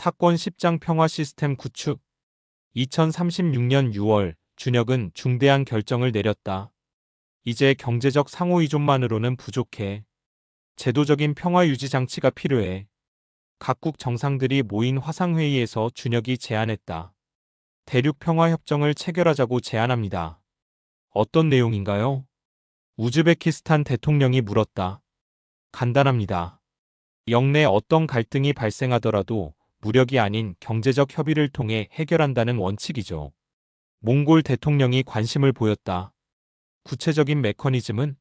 사건 10장 평화 시스템 구축 2036년 6월 준혁은 중대한 결정을 내렸다. 이제 경제적 상호 의존만으로는 부족해. 제도적인 평화 유지 장치가 필요해. 각국 정상들이 모인 화상회의에서 준혁이 제안했다. 대륙 평화 협정을 체결하자고 제안합니다. 어떤 내용인가요? 우즈베키스탄 대통령이 물었다. 간단합니다. 영내 어떤 갈등이 발생하더라도 무력이 아닌 경제적 협의를 통해 해결한다는 원칙이죠. 몽골 대통령이 관심을 보였다. 구체적인 메커니즘은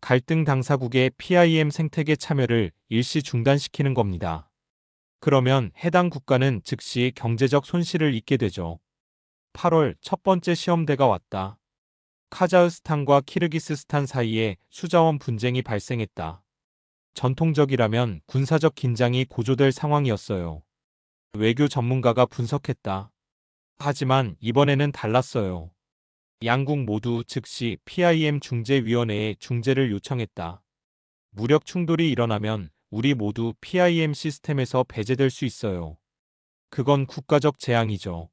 갈등 당사국의 PIM 생태계 참여를 일시 중단시키는 겁니다. 그러면 해당 국가는 즉시 경제적 손실을 입게 되죠. 8월 첫 번째 시험대가 왔다. 카자흐스탄과 키르기스스탄 사이에 수자원 분쟁이 발생했다. 전통적이라면 군사적 긴장이 고조될 상황이었어요. 외교 전문가가 분석했다. 하지만 이번에는 달랐어요. 양국 모두 즉시 PIM 중재위원회에 중재를 요청했다. 무력 충돌이 일어나면 우리 모두 PIM 시스템에서 배제될 수 있어요. 그건 국가적 재앙이죠.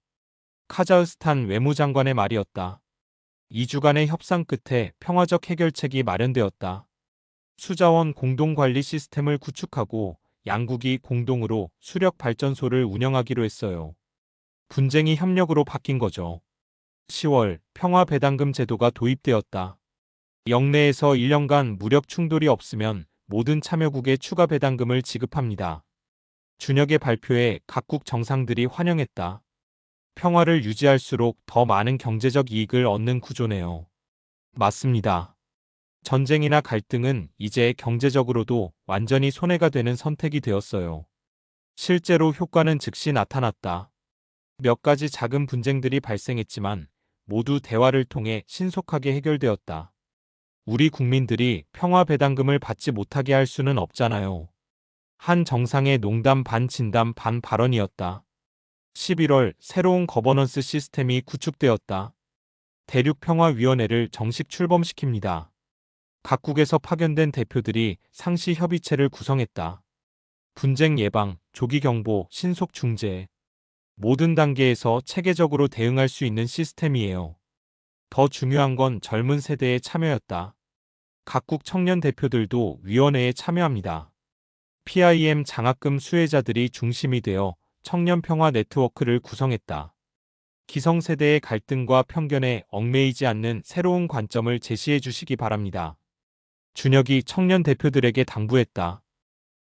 카자흐스탄 외무장관의 말이었다. 2주간의 협상 끝에 평화적 해결책이 마련되었다. 수자원 공동관리 시스템을 구축하고 양국이 공동으로 수력 발전소를 운영하기로 했어요. 분쟁이 협력으로 바뀐 거죠. 10월 평화 배당금 제도가 도입되었다. 영내에서 1년간 무력 충돌이 없으면 모든 참여국에 추가 배당금을 지급합니다. 준혁의 발표에 각국 정상들이 환영했다. 평화를 유지할수록 더 많은 경제적 이익을 얻는 구조네요. 맞습니다. 전쟁이나 갈등은 이제 경제적으로도 완전히 손해가 되는 선택이 되었어요. 실제로 효과는 즉시 나타났다. 몇 가지 작은 분쟁들이 발생했지만 모두 대화를 통해 신속하게 해결되었다. 우리 국민들이 평화 배당금을 받지 못하게 할 수는 없잖아요. 한 정상의 농담 반 진담 반 발언이었다. 11월 새로운 거버넌스 시스템이 구축되었다. 대륙평화위원회를 정식 출범시킵니다. 각국에서 파견된 대표들이 상시 협의체를 구성했다. 분쟁 예방, 조기 경보, 신속 중재, 모든 단계에서 체계적으로 대응할 수 있는 시스템이에요. 더 중요한 건 젊은 세대의 참여였다. 각국 청년 대표들도 위원회에 참여합니다. PIM 장학금 수혜자들이 중심이 되어 청년 평화 네트워크를 구성했다. 기성세대의 갈등과 편견에 얽매이지 않는 새로운 관점을 제시해 주시기 바랍니다. 준혁이 청년 대표들에게 당부했다.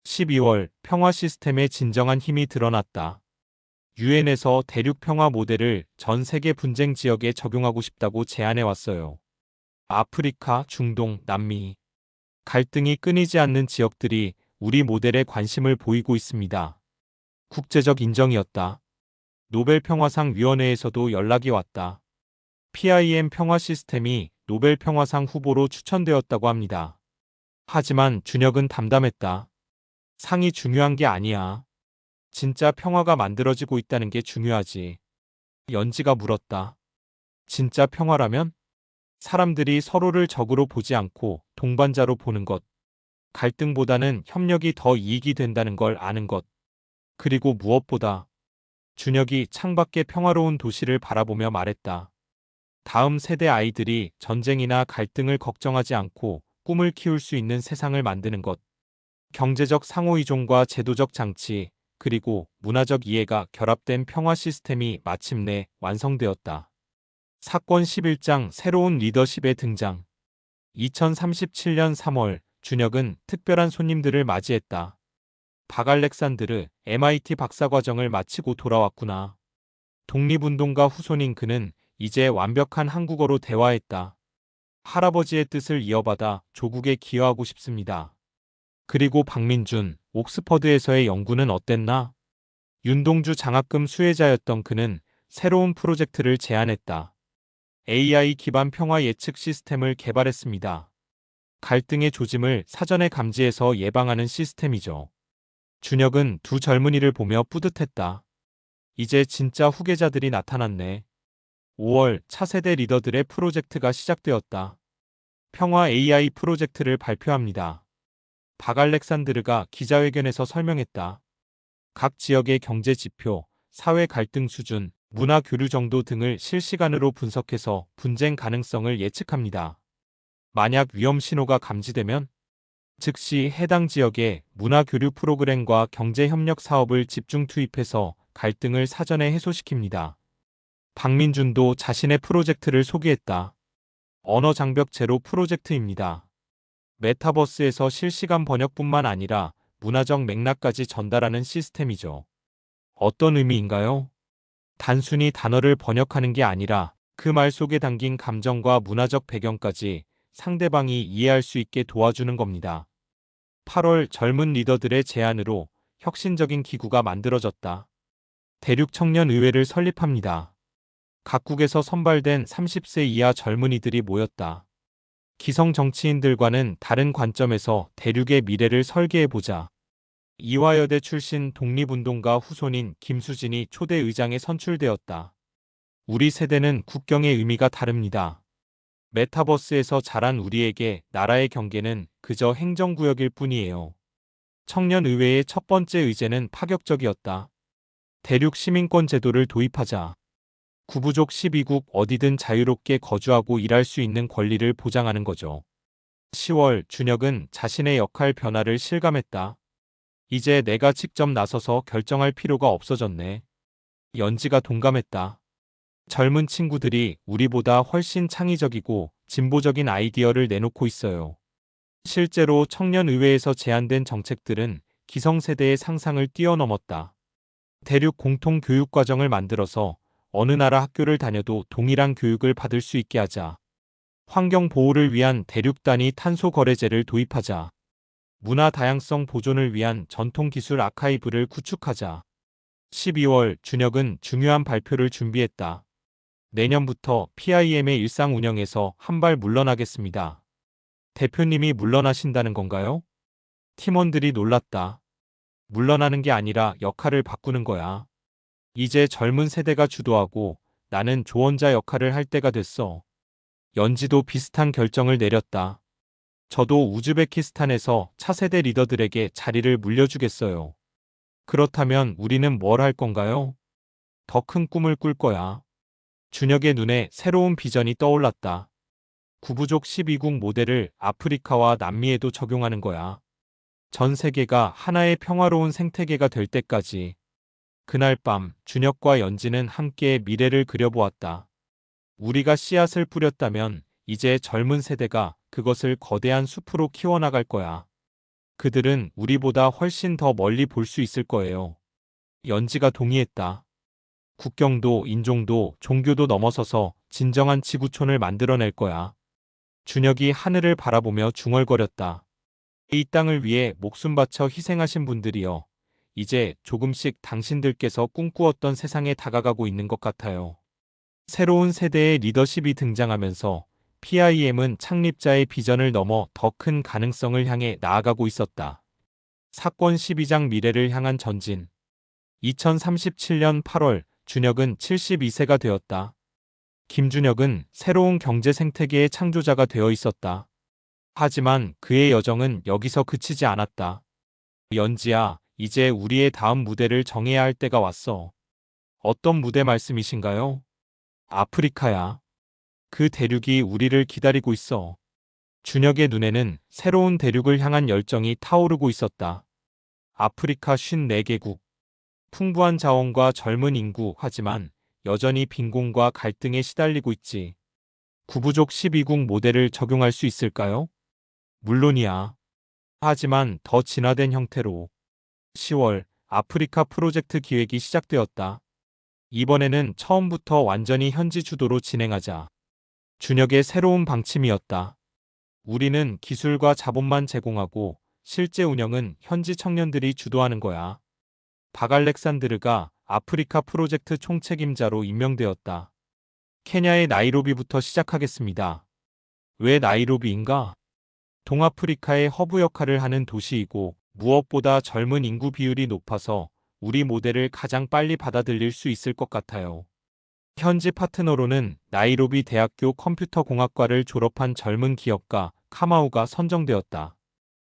12월 평화 시스템의 진정한 힘이 드러났다. 유엔에서 대륙 평화 모델을 전 세계 분쟁 지역에 적용하고 싶다고 제안해 왔어요. 아프리카, 중동, 남미. 갈등이 끊이지 않는 지역들이 우리 모델에 관심을 보이고 있습니다. 국제적 인정이었다. 노벨 평화상 위원회에서도 연락이 왔다. PIM 평화 시스템이 노벨 평화상 후보로 추천되었다고 합니다. 하지만 준혁은 담담했다. 상이 중요한 게 아니야. 진짜 평화가 만들어지고 있다는 게 중요하지. 연지가 물었다. 진짜 평화라면? 사람들이 서로를 적으로 보지 않고 동반자로 보는 것. 갈등보다는 협력이 더 이익이 된다는 걸 아는 것. 그리고 무엇보다 준혁이 창밖의 평화로운 도시를 바라보며 말했다. 다음 세대 아이들이 전쟁이나 갈등을 걱정하지 않고 꿈을 키울 수 있는 세상을 만드는 것. 경제적 상호의존과 제도적 장치, 그리고 문화적 이해가 결합된 평화 시스템이 마침내 완성되었다. 사건 11장 새로운 리더십의 등장. 2037년 3월 준혁은 특별한 손님들을 맞이했다. 박 알렉산드르 MIT 박사과정을 마치고 돌아왔구나. 독립운동가 후손인 그는 이제 완벽한 한국어로 대화했다. 할아버지의 뜻을 이어받아 조국에 기여하고 싶습니다. 그리고 박민준, 옥스퍼드에서의 연구는 어땠나? 윤동주 장학금 수혜자였던 그는 새로운 프로젝트를 제안했다. AI 기반 평화 예측 시스템을 개발했습니다. 갈등의 조짐을 사전에 감지해서 예방하는 시스템이죠. 준혁은 두 젊은이를 보며 뿌듯했다. 이제 진짜 후계자들이 나타났네. 5월 차세대 리더들의 프로젝트가 시작되었다. 평화 AI 프로젝트를 발표합니다. 박 알렉산드르가 기자회견에서 설명했다. 각 지역의 경제 지표, 사회 갈등 수준, 문화 교류 정도 등을 실시간으로 분석해서 분쟁 가능성을 예측합니다. 만약 위험 신호가 감지되면 즉시 해당 지역에 문화 교류 프로그램과 경제 협력 사업을 집중 투입해서 갈등을 사전에 해소시킵니다. 박민준도 자신의 프로젝트를 소개했다. 언어 장벽 제로 프로젝트입니다. 메타버스에서 실시간 번역뿐만 아니라 문화적 맥락까지 전달하는 시스템이죠. 어떤 의미인가요? 단순히 단어를 번역하는 게 아니라 그 말 속에 담긴 감정과 문화적 배경까지 상대방이 이해할 수 있게 도와주는 겁니다. 8월 젊은 리더들의 제안으로 혁신적인 기구가 만들어졌다. 대륙 청년 의회를 설립합니다. 각국에서 선발된 30세 이하 젊은이들이 모였다. 기성 정치인들과는 다른 관점에서 대륙의 미래를 설계해보자. 이화여대 출신 독립운동가 후손인 김수진이 초대 의장에 선출되었다. 우리 세대는 국경의 의미가 다릅니다. 메타버스에서 자란 우리에게 나라의 경계는 그저 행정구역일 뿐이에요. 청년 의회의 첫 번째 의제는 파격적이었다. 대륙 시민권 제도를 도입하자. 구부족 12국 어디든 자유롭게 거주하고 일할 수 있는 권리를 보장하는 거죠. 10월 준혁은 자신의 역할 변화를 실감했다. 이제 내가 직접 나서서 결정할 필요가 없어졌네. 연지가 동감했다. 젊은 친구들이 우리보다 훨씬 창의적이고 진보적인 아이디어를 내놓고 있어요. 실제로 청년의회에서 제안된 정책들은 기성세대의 상상을 뛰어넘었다. 대륙 공통 교육과정을 만들어서 어느 나라 학교를 다녀도 동일한 교육을 받을 수 있게 하자. 환경 보호를 위한 대륙 단위 탄소 거래제를 도입하자. 문화 다양성 보존을 위한 전통 기술 아카이브를 구축하자. 12월 준혁은 중요한 발표를 준비했다. 내년부터 PIM의 일상 운영에서 한 발 물러나겠습니다. 대표님이 물러나신다는 건가요? 팀원들이 놀랐다. 물러나는 게 아니라 역할을 바꾸는 거야. 이제 젊은 세대가 주도하고 나는 조언자 역할을 할 때가 됐어. 연지도 비슷한 결정을 내렸다. 저도 우즈베키스탄에서 차세대 리더들에게 자리를 물려주겠어요. 그렇다면 우리는 뭘 할 건가요? 더 큰 꿈을 꿀 거야. 준혁의 눈에 새로운 비전이 떠올랐다. 구부족 12국 모델을 아프리카와 남미에도 적용하는 거야. 전 세계가 하나의 평화로운 생태계가 될 때까지. 그날 밤 준혁과 연지는 함께 미래를 그려보았다. 우리가 씨앗을 뿌렸다면 이제 젊은 세대가 그것을 거대한 숲으로 키워나갈 거야. 그들은 우리보다 훨씬 더 멀리 볼 수 있을 거예요. 연지가 동의했다. 국경도 인종도 종교도 넘어서서 진정한 지구촌을 만들어낼 거야. 준혁이 하늘을 바라보며 중얼거렸다. 이 땅을 위해 목숨 바쳐 희생하신 분들이여. 이제 조금씩 당신들께서 꿈꾸었던 세상에 다가가고 있는 것 같아요. 새로운 세대의 리더십이 등장하면서 PIM은 창립자의 비전을 넘어 더 큰 가능성을 향해 나아가고 있었다. 사건 12장 미래를 향한 전진. 2037년 8월 준혁은 72세가 되었다. 김준혁은 새로운 경제 생태계의 창조자가 되어 있었다. 하지만 그의 여정은 여기서 그치지 않았다. 연지야, 이제 우리의 다음 무대를 정해야 할 때가 왔어. 어떤 무대 말씀이신가요? 아프리카야. 그 대륙이 우리를 기다리고 있어. 준혁의 눈에는 새로운 대륙을 향한 열정이 타오르고 있었다. 아프리카 54개국. 풍부한 자원과 젊은 인구 하지만 여전히 빈곤과 갈등에 시달리고 있지. 구부족 12국 모델을 적용할 수 있을까요? 물론이야. 하지만 더 진화된 형태로 10월 아프리카 프로젝트 기획이 시작되었다. 이번에는 처음부터 완전히 현지 주도로 진행하자. 준혁의 새로운 방침이었다. 우리는 기술과 자본만 제공하고 실제 운영은 현지 청년들이 주도하는 거야. 바갈렉산드르가 아프리카 프로젝트 총책임자로 임명되었다. 케냐의 나이로비부터 시작하겠습니다. 왜 나이로비인가? 동아프리카의 허브 역할을 하는 도시이고 무엇보다 젊은 인구 비율이 높아서 우리 모델을 가장 빨리 받아들일 수 있을 것 같아요. 현지 파트너로는 나이로비 대학교 컴퓨터공학과를 졸업한 젊은 기업가 카마우가 선정되었다.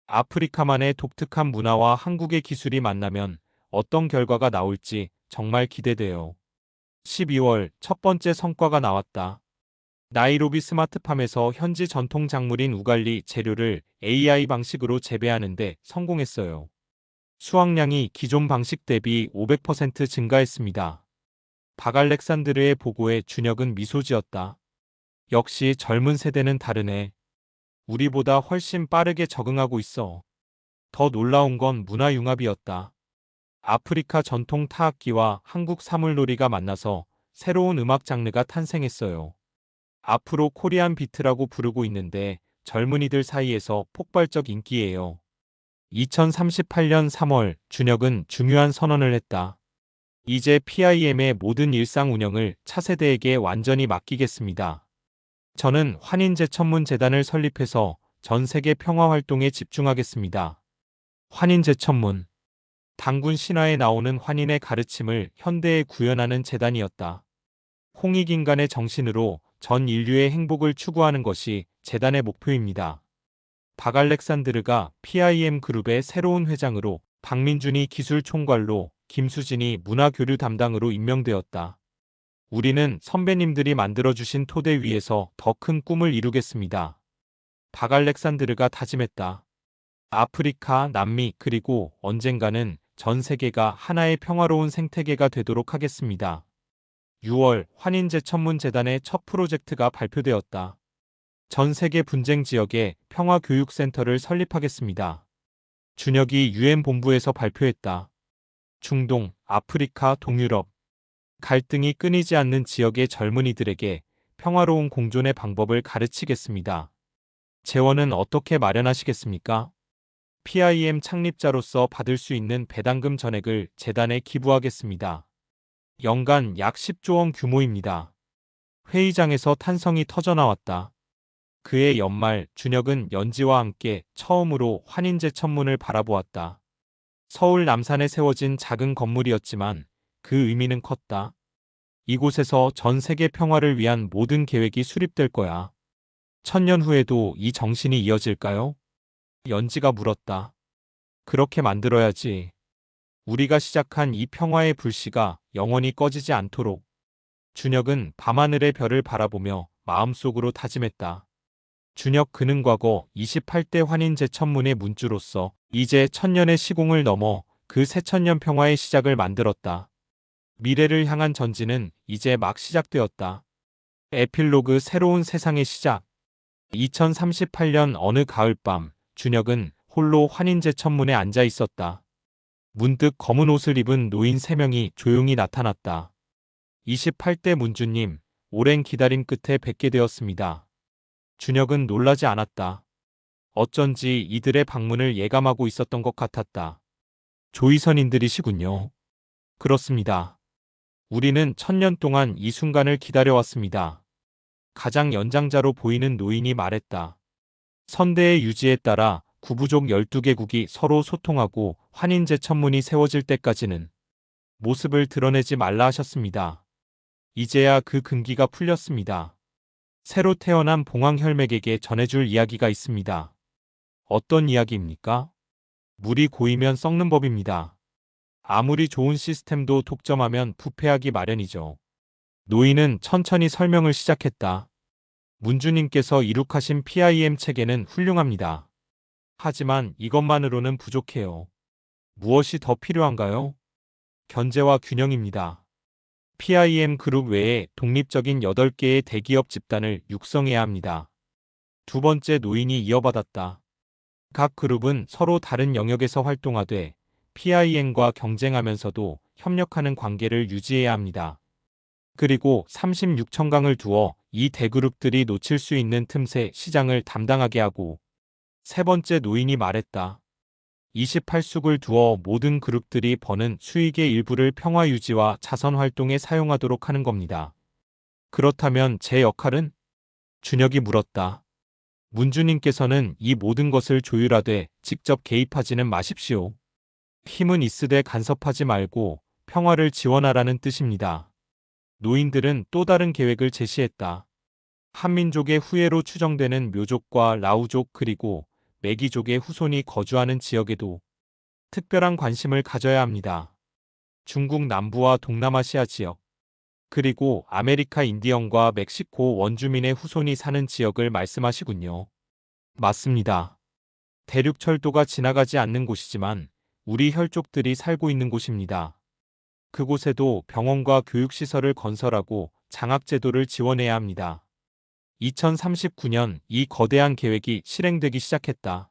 아프리카만의 독특한 문화와 한국의 기술이 만나면 어떤 결과가 나올지 정말 기대돼요. 12월 첫 번째 성과가 나왔다. 나이로비 스마트팜에서 현지 전통 작물인 우갈리 재료를 AI 방식으로 재배하는데 성공했어요. 수확량이 기존 방식 대비 500% 증가했습니다. 바갈렉산드르의 보고에 준혁은 미소 지었다. 역시 젊은 세대는 다르네. 우리보다 훨씬 빠르게 적응하고 있어. 더 놀라운 건 문화융합이었다. 아프리카 전통 타악기와 한국 사물놀이가 만나서 새로운 음악 장르가 탄생했어요. 앞으로 코리안 비트라고 부르고 있는데 젊은이들 사이에서 폭발적 인기예요. 2038년 3월 준혁은 중요한 선언을 했다. 이제 PIM의 모든 일상 운영을 차세대에게 완전히 맡기겠습니다. 저는 환인제천문재단을 설립해서 전 세계 평화 활동에 집중하겠습니다. 환인제천문 당군 신화에 나오는 환인의 가르침을 현대에 구현하는 재단이었다. 홍익인간의 정신으로 전 인류의 행복을 추구하는 것이 재단의 목표입니다. 박 알렉산드르가 PIM 그룹의 새로운 회장으로 박민준이 기술 총괄로 김수진이 문화교류 담당으로 임명되었다. 우리는 선배님들이 만들어주신 토대 위에서 더 큰 꿈을 이루겠습니다. 박 알렉산드르가 다짐했다. 아프리카, 남미, 그리고 언젠가는 전 세계가 하나의 평화로운 생태계가 되도록 하겠습니다. 6월 환인제천문재단의 첫 프로젝트가 발표되었다. 전 세계 분쟁 지역에 평화교육센터를 설립하겠습니다. 준혁이 유엔 본부에서 발표했다. 중동, 아프리카, 동유럽. 갈등이 끊이지 않는 지역의 젊은이들에게 평화로운 공존의 방법을 가르치겠습니다. 재원은 어떻게 마련하시겠습니까? PIM 창립자로서 받을 수 있는 배당금 전액을 재단에 기부하겠습니다. 연간 약 10조 원 규모입니다. 회의장에서 탄성이 터져나왔다. 그해 연말 준혁은 연지와 함께 처음으로 환인제 천문을 바라보았다. 서울 남산에 세워진 작은 건물이었지만 그 의미는 컸다. 이곳에서 전 세계 평화를 위한 모든 계획이 수립될 거야. 천년 후에도 이 정신이 이어질까요? 연지가 물었다. 그렇게 만들어야지. 우리가 시작한 이 평화의 불씨가 영원히 꺼지지 않도록. 준혁은 밤하늘의 별을 바라보며 마음속으로 다짐했다. 준혁 그는 과거 28대 환인 제 천문의 문주로서 이제 천년의 시공을 넘어 그 새천년 평화의 시작을 만들었다. 미래를 향한 전진은 이제 막 시작되었다. 에필로그 새로운 세상의 시작. 2038년 어느 가을밤 준혁은 홀로 환인제 천문에 앉아 있었다. 문득 검은 옷을 입은 노인 3명이 조용히 나타났다. 28대 문주님, 오랜 기다림 끝에 뵙게 되었습니다. 준혁은 놀라지 않았다. 어쩐지 이들의 방문을 예감하고 있었던 것 같았다. 조이선인들이시군요. 그렇습니다. 우리는 천년 동안 이 순간을 기다려왔습니다. 가장 연장자로 보이는 노인이 말했다. 선대의 유지에 따라 구부족 12개국이 서로 소통하고 환인제 천문이 세워질 때까지는 모습을 드러내지 말라 하셨습니다. 이제야 그 금기가 풀렸습니다. 새로 태어난 봉황 혈맥에게 전해줄 이야기가 있습니다. 어떤 이야기입니까? 물이 고이면 썩는 법입니다. 아무리 좋은 시스템도 독점하면 부패하기 마련이죠. 노인은 천천히 설명을 시작했다. 문주님께서 이룩하신 PIM 체계는 훌륭합니다. 하지만 이것만으로는 부족해요. 무엇이 더 필요한가요? 견제와 균형입니다. PIM 그룹 외에 독립적인 8개의 대기업 집단을 육성해야 합니다. 두 번째 노인이 이어받았다. 각 그룹은 서로 다른 영역에서 활동하되 PIM과 경쟁하면서도 협력하는 관계를 유지해야 합니다. 그리고 36청강을 두어 이 대그룹들이 놓칠 수 있는 틈새 시장을 담당하게 하고 세 번째 노인이 말했다. 28숙을 두어 모든 그룹들이 버는 수익의 일부를 평화 유지와 자선 활동에 사용하도록 하는 겁니다. 그렇다면 제 역할은? 준혁이 물었다. 문주님께서는 이 모든 것을 조율하되 직접 개입하지는 마십시오. 힘은 있으되 간섭하지 말고 평화를 지원하라는 뜻입니다. 노인들은 또 다른 계획을 제시했다. 한민족의 후예로 추정되는 묘족과 라우족 그리고 매기족의 후손이 거주하는 지역에도 특별한 관심을 가져야 합니다. 중국 남부와 동남아시아 지역, 그리고 아메리카 인디언과 멕시코 원주민의 후손이 사는 지역을 말씀하시군요. 맞습니다. 대륙철도가 지나가지 않는 곳이지만 우리 혈족들이 살고 있는 곳입니다. 그곳에도 병원과 교육시설을 건설하고 장학제도를 지원해야 합니다. 2039년 이 거대한 계획이 실행되기 시작했다.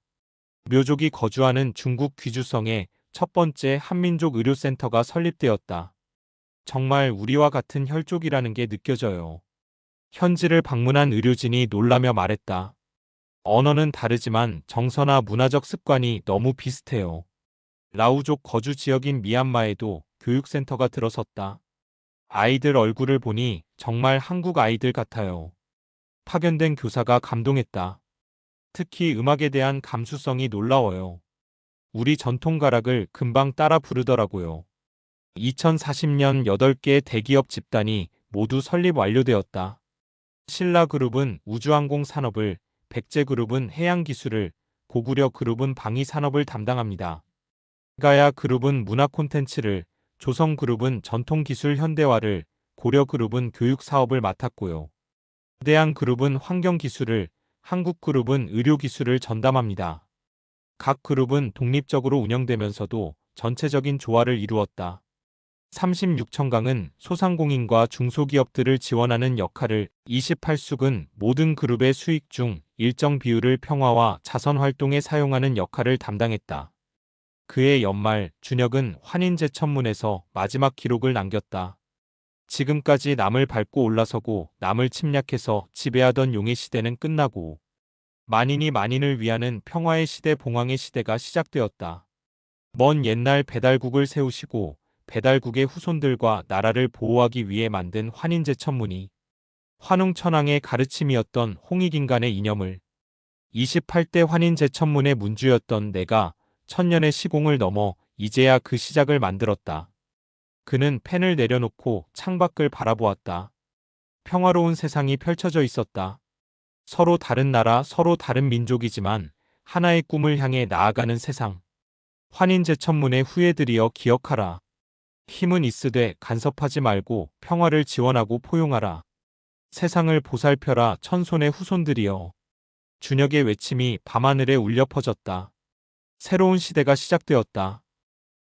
묘족이 거주하는 중국 귀주성에 첫 번째 한민족 의료센터가 설립되었다. 정말 우리와 같은 혈족이라는 게 느껴져요. 현지를 방문한 의료진이 놀라며 말했다. 언어는 다르지만 정서나 문화적 습관이 너무 비슷해요. 라우족 거주 지역인 미얀마에도 교육센터가 들어섰다. 아이들 얼굴을 보니 정말 한국 아이들 같아요. 파견된 교사가 감동했다. 특히 음악에 대한 감수성이 놀라워요. 우리 전통 가락을 금방 따라 부르더라고요. 2040년 8개 대기업 집단이 모두 설립 완료되었다. 신라그룹은 우주항공 산업을, 백제그룹은 해양기술을, 고구려 그룹은 방위산업을 담당합니다. 가야 그룹은 문화 콘텐츠를, 조성 그룹은 전통기술 현대화를, 고려 그룹은 교육사업을 맡았고요. 대한 그룹은 환경기술을, 한국 그룹은 의료기술을 전담합니다. 각 그룹은 독립적으로 운영되면서도 전체적인 조화를 이루었다. 36청강은 소상공인과 중소기업들을 지원하는 역할을 28숙은 모든 그룹의 수익 중 일정 비율을 평화와 자선 활동에 사용하는 역할을 담당했다. 그의 연말 준혁은 환인제천문에서 마지막 기록을 남겼다. 지금까지 남을 밟고 올라서고 남을 침략해서 지배하던 용의 시대는 끝나고 만인이 만인을 위하는 평화의 시대 봉황의 시대가 시작되었다. 먼 옛날 배달국을 세우시고 배달국의 후손들과 나라를 보호하기 위해 만든 환인제 천문이 환웅천왕의 가르침이었던 홍익인간의 이념을 28대 환인제 천문의 문주였던 내가 천년의 시공을 넘어 이제야 그 시작을 만들었다. 그는 펜을 내려놓고 창밖을 바라보았다. 평화로운 세상이 펼쳐져 있었다. 서로 다른 나라, 서로 다른 민족이지만 하나의 꿈을 향해 나아가는 세상. 환인 제천문의 후예들이여 기억하라. 힘은 있으되 간섭하지 말고 평화를 지원하고 포용하라. 세상을 보살펴라 천손의 후손들이여. 준혁의 외침이 밤하늘에 울려 퍼졌다. 새로운 시대가 시작되었다.